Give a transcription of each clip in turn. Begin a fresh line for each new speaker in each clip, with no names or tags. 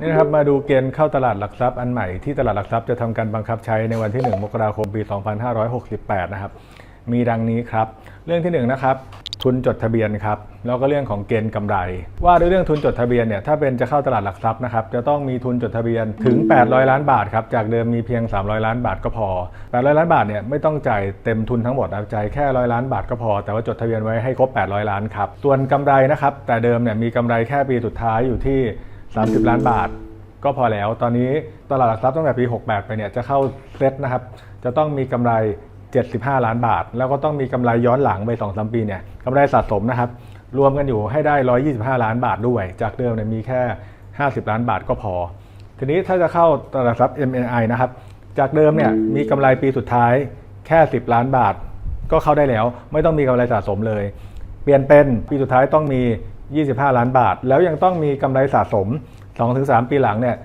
นี่นะครับมาดูเกณฑ์เข้าตลาดหลักทรัพย์อันใหม่ที่ตลาดหลักทรัพย์จะทำการบังคับใช้ในวันที่ 1 มกราคมปี 2568 นะครับ มีดังนี้ครับ เรื่องที่1นงนะครับทุนจดทะเบียนครับแล้วก็เรื่องของเกณฑ์กำไร ว่าด้วยเรื่องทุนจดทะเบียนเนี่ยถ้าเป็นจะเข้าตลาดหลักทรัพย์นะครับจะต้องมีทุนจดทะเบียนถึง 800 ล้านบาทครับจากเดิมมีเพียง 300 ล้านบาทก็พอ 800 ล้านบาทเนี่ยไม่ต้องจ่ายเต็มทุนทั้งหมดนะจ่ายแค่ร้อยล้านบาทก็พอ แต่ว่าจดทะเบียนไว้ให้ครบ 800 ล้านครับส่วนกำไรนะครับแต่เดิมเนี่ยมีกำไรแค่ปีสุดท้ายอยู่ที่ 30 ล้านบาท ก็พอแล้ว ตอนนี้ตลาดหลักทรัพย์ตั้งแต่ปี 68 ไปเนี่ยจะเข้าเซตนะครับ จะต้องมีกำไร 75 ล้านบาท แล้วก็ต้องมีกำไรย้อนหลังไป2 3ปีเนี่ยกำไรสะสมนะครับ รวมกันอยู่ให้ได้ 125 ล้านบาทด้วย จากเดิมเนี่ยมีแค่ 50 ล้านบาทก็พอ ทีนี้ถ้าจะเข้าตลาดทรัพย์ MNI นะครับ จากเดิมเนี่ยมีกำไรปีสุดท้ายแค่ 10 ล้านบาท ก็เข้าได้แล้ว ไม่ต้องมีกำไรสะสมเลย เปลี่ยนเป็นปีสุดท้ายต้องมี 25 ล้านบาท แล้วยังต้องมีกำไรสะสม 2-3 ปีหลังเนี่ย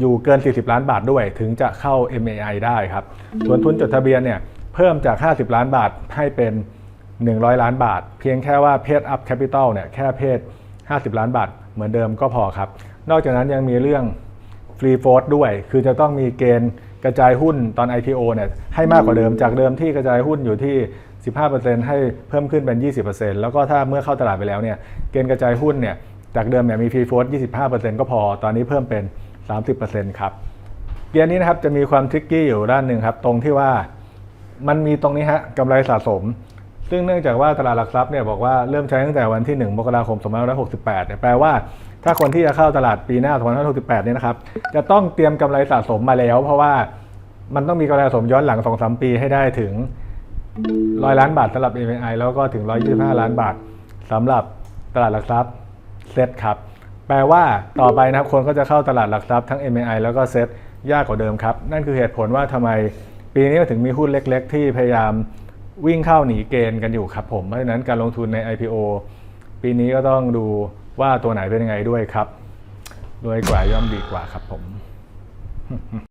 อยู่เกิน 40 ล้านบาทด้วย ถึงจะเข้า MAI ได้ครับส่วนทุนจดทะเบียนเนี่ยเพิ่มจาก 50 ล้านบาทให้เป็น 100 ล้านบาท เพียงแค่ว่าเพศอัพแคปิตอลเนี่ยแค่เพศ 50 ล้านบาทเหมือนเดิมก็พอครับ นอกจากนั้นยังมีเรื่อง รีโฟ t ด้วย คือจะต้องมีเกณฑ์กระจายหุ้นตอน IPO เนี่ยให้มากกว่าเดิมจากเดิมที่กระจายหุ้นอยู่ที่ 15%ให้เพิ่มขึ้นเป็น 20%แล้วก็ถ้าเมื่อเข้าตลาดไปแล้วเนี่ยเกณฑ์กระจายหุ้นเนี่ยจากเดิมเนี่ยมีฟรีโฟ t 25%ก็พอ ตอนนี้เพิ่มเป็น 30%ครับเกณฑ์นี้นะครับจะมีความทริกกี้อยู่ด้านหนึ่งครับตรงที่ว่ามันมีตรงนี้ฮะกำไรสะสม ซึ่งเนื่องจากว่าตลาดหลักทรัพย์เนี่ยบอกว่าเริ่มใช้ตั้งแต่วันที่ 1 มกราคม 2568เนี่ยแปลว่าถ้าคนที่จะเข้าตลาดปีหน้า 2568เนี่ยนะครับจะต้องเตรียมกำไรสะสมมาแล้ว เพราะว่ามันต้องมีกำไรสะสมย้อนหลัง 2-3 ปีให้ได้ถึง 100 ล้านบาทสำหรับ MNI แล้วก็ถึง 125 ล้านบาทสำหรับตลาดหลักทรัพย์เซตครับ แปลว่าต่อไปนะครับคนก็จะเข้าตลาดหลักทรัพย์ทั้ง MNI แล้วก็เซตยากกว่าเดิมครับ นั่นคือเหตุผลว่าทำไมปีนี้ถึงมีหุ้นเล็ก ๆ ที่พยายาม วิ่งเข้าหนีเกณฑ์กันอยู่ครับผมเพราะฉะนั้นการลงทุนใน IPO ปีนี้ก็ต้องดูว่าตัวไหนเป็นยังไงด้วยครับรวยกว่าย่อมดีกว่าครับผม